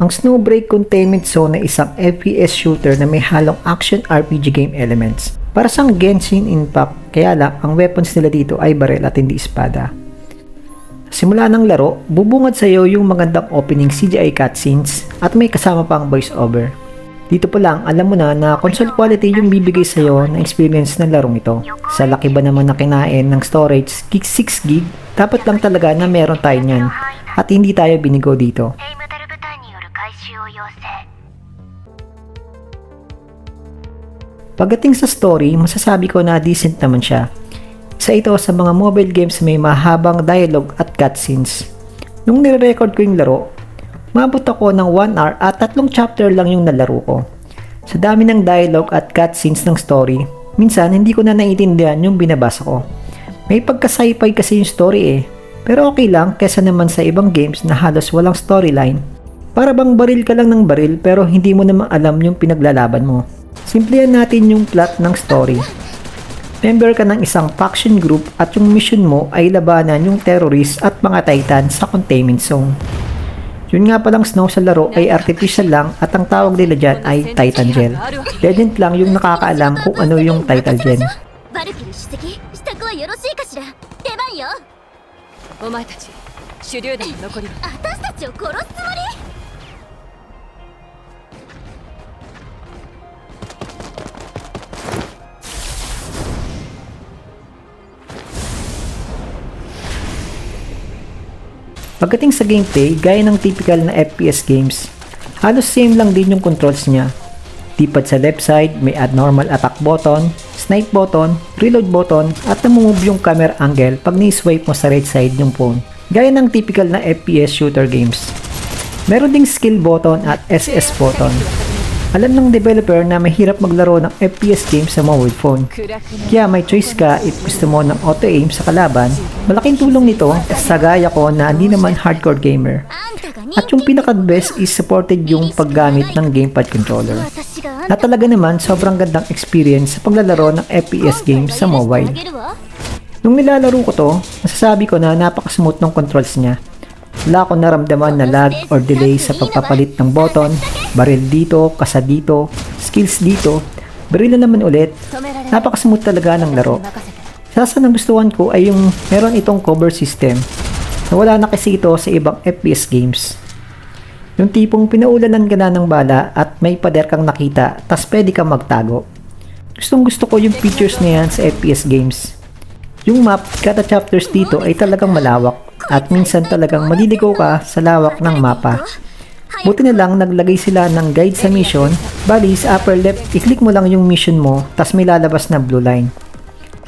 Ang Snowbreak Containment Zone ay isang FPS shooter na may halong action RPG game elements. Para sang Genshin Impact, kaya lang ang weapons nila dito ay baril at hindi espada. Simula ng laro, bubungad sa iyo yung magandang opening CGI cutscenes at may kasama pang voice over. Dito pa lang, alam mo na na console quality yung bibigay sa iyo ng experience ng larong ito. Sa laki ba naman na kinain ng storage, gig 6 gig, dapat lang talaga na meron tayo niyan at hindi tayo binigo dito. 回収を要請 Pagdating sa story, masasabi ko na decent naman siya. Isa ito sa mga mobile games may mahabang dialogue at cutscenes. Nung nire-record ko yung laro, mabot ako ng 1 hour at tatlong chapter lang yung nalaro ko. Sa dami ng dialogue at cutscenes ng story, minsan hindi ko na naiintindihan yung binabasa ko. May pagka-sci-fi kasi yung story eh. Pero okay lang kesa naman sa ibang games na halos walang storyline. para bang baril ka lang ng baril pero hindi mo naman alam yung pinaglalaban mo. Simplihan natin yung plot ng story. Member ka ng isang faction group at yung mission mo ay labanan yung terrorist at mga titan sa containment zone. Yun nga palang snow sa laro ay artificial lang at ang tawag nila dyan ay Titan Gel. Legend lang yung nakakaalam kung ano yung Titan Gel. Pagdating sa gameplay, gaya ng typical na FPS games, halos same lang din yung controls niya. Tipad sa left side, may add normal attack button, snipe button, reload button, at namumove yung camera angle pag ni-swipe mo sa right side yung phone. Gaya ng typical na FPS shooter games. Meron ding skill button at SS button. Alam ng developer na mahirap maglaro ng FPS game sa mobile phone. Kaya may choice ka if gusto mo ng auto-aim sa kalaban. Malaking tulong nito sa gaya ko na hindi naman hardcore gamer. At yung pinaka-best is supported yung paggamit ng gamepad controller. Na talaga naman sobrang gandang experience sa paglalaro ng FPS game sa mobile. Nung nilalaro ko to, masasabi ko na napaka-smooth ng controls niya. Wala akong naramdaman na lag or delay sa pagpapalit ng button baril dito, kasa dito, skills dito, baril na naman ulit. Napakasmooth talaga ng laro. Sasa ng gustuhan ko ay yung meron itong cover system na wala na kasi ito sa ibang FPS games. Yung tipong pinaulanan ka na ng bala at may pader kang nakita tas pwede kang magtago. Gustong gusto ko yung features na yan sa FPS games. Yung map, kada chapters dito ay talagang malawak at minsan talagang maliligaw ka sa lawak ng mapa. Buti na lang naglagay sila ng guide sa mission, bali sa upper left, i-click mo lang yung mission mo, tas may lalabas na blue line.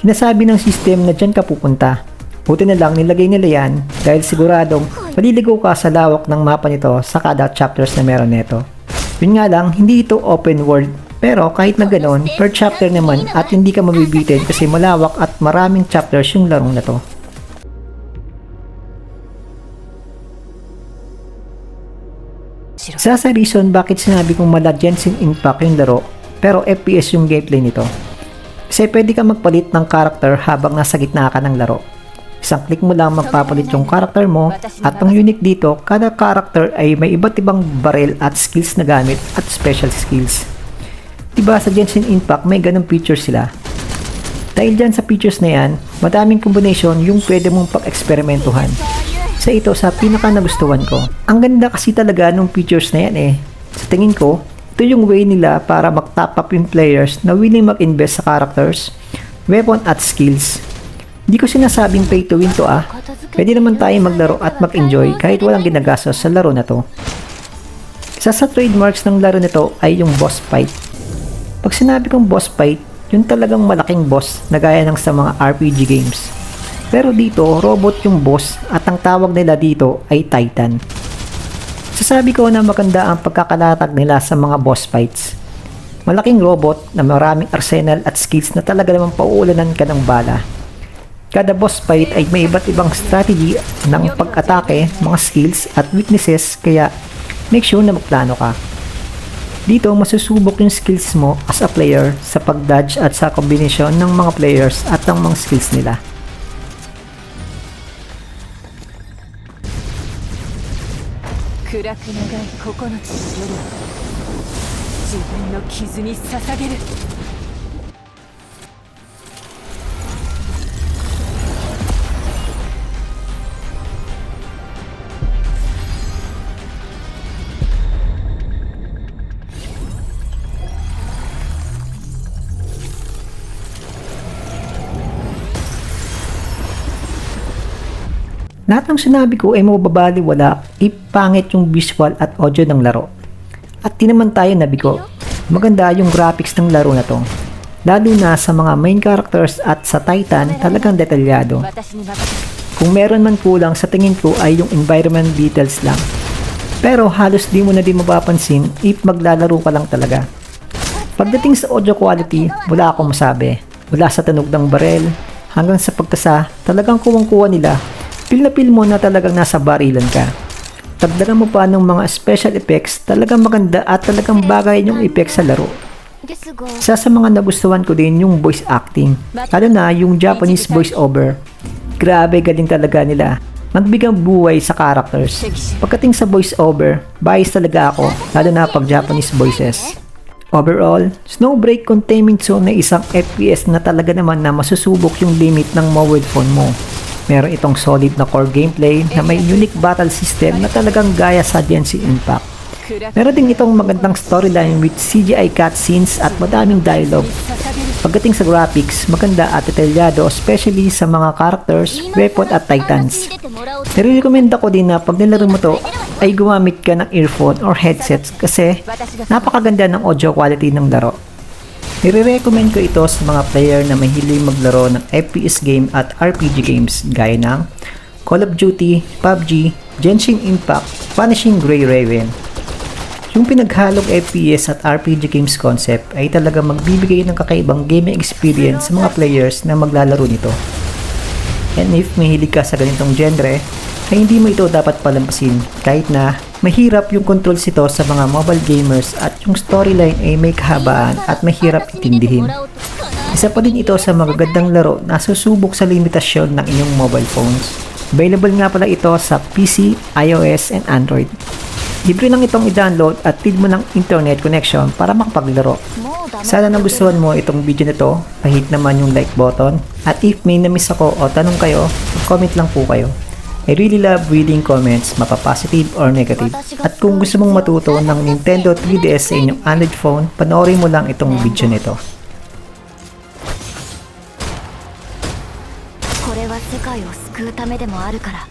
Sinasabi ng system na dyan ka pupunta. Buti na lang nilagay nila yan dahil siguradong maliligaw ka sa lawak ng mapa nito sa kada chapters na meron nito. Yun nga lang, hindi ito open world. Pero kahit na ganon, per chapter naman at hindi ka mabibitin kasi malawak at maraming chapters yung larong na to. Isa sa reason bakit sinabi kong mala Genshin Impact yung laro, pero FPS yung gameplay nito. Kasi pwede ka magpalit ng character habang nasa gitna ka ng laro. Isang click mo lang magpapalit yung character mo at ang unique dito, kada character ay may iba't ibang barrel at skills na gamit at special skills. Diba sa Genshin Impact may ganong features sila. Dahil dyan sa features na yan, madaming combination yung pwede mong pag-eksperimentuhan. Sa ito sa pinaka nagustuhan ko. Ang ganda kasi talaga ng features na yan eh. Sa tingin ko, ito yung way nila para mag-top up yung players na willing mag-invest sa characters, weapon at skills. Hindi ko sinasabing pay to win to ah. Pwede naman tayo maglaro at mag-enjoy kahit walang ginagastos sa laro na to. Isa sa trademarks ng laro nito ay yung boss fight. Pag sinabi kong boss fight, yun talagang malaking boss na gaya ng sa mga RPG games. Pero dito, robot yung boss at ang tawag nila dito ay Titan. Sasabi ko na maganda ang pagkakalatag nila sa mga boss fights. Malaking robot na maraming arsenal at skills na talaga namang pauulanan ka ng bala. Kada boss fight ay may iba't ibang strategy ng pag-atake, mga skills at weaknesses kaya make sure na magplano ka. Dito masusubok yung skills mo as a player sa pag-dodge at sa kombinasyon ng mga players at ng mga skills nila. 暗く長い9つの夜を自分の傷に捧げる。Lahat ng sinabi ko ay mababali wala, ipangit yung visual at audio ng laro. At di naman tayo nabigo, maganda yung graphics ng laro na to. Lalo na sa mga main characters at sa Titan, talagang detalyado. Kung meron man kulang sa tingin ko ay yung environment details lang. Pero halos di mo na din mapapansin if maglalaro ka lang talaga. Pagdating sa audio quality, wala akong masabi. Mula sa tunog ng barel, hanggang sa pagkasa, talagang kuwang-kuwa nila Feel na feel mo na talagang nasa barilan ka. Tagdagan mo pa ng mga special effects, talagang maganda at talagang bagay yung effects sa laro. Isa sa mga nagustuhan ko din yung voice acting, lalo na yung Japanese voice over. Grabe galing talaga nila. Magbigang buhay sa characters. Pagdating sa voice over, bias talaga ako, lalo na pag Japanese voices. Overall, Snow Break Containment Zone na isang FPS na talaga naman na masusubok yung limit ng mobile phone mo. Meron itong solid na core gameplay na may unique battle system na talagang gaya sa Gen Z Impact. Meron din itong magandang storyline with CGI cutscenes at madaming dialogue. Pagdating sa graphics, maganda at detalyado especially sa mga characters, weapon at titans. Nire-recommend ako din na pag nilaro mo to ay gumamit ka ng earphone or headset kasi napakaganda ng audio quality ng laro. Nire-recommend ko ito sa mga player na mahilig maglaro ng FPS game at RPG games gaya ng Call of Duty, PUBG, Genshin Impact, Vanishing Grey Raven. Yung pinaghalong FPS at RPG games concept ay talaga magbibigay ng kakaibang gaming experience sa mga players na maglalaro nito. And if mahilig ka sa ganitong genre, ay hindi mo ito dapat palampasin kahit na Mahirap yung controls ito sa mga mobile gamers at yung storyline ay may kahabaan at mahirap itindihin. Isa pa din ito sa magagandang laro na susubok sa limitasyon ng inyong mobile phones. Available nga pala ito sa PC, iOS, and Android. Libre lang itong i-download at feed mo ng internet connection para makapaglaro. Sana nagustuhan mo itong video na to, pahit naman yung like button. At if may namiss ako o tanong kayo, comment lang po kayo. I really love reading comments, mapa-positive or negative. At kung gusto mong matuto ng Nintendo 3DS sa inyong Android phone, panoorin mo lang itong video nito. これは世界を救うためでもあるから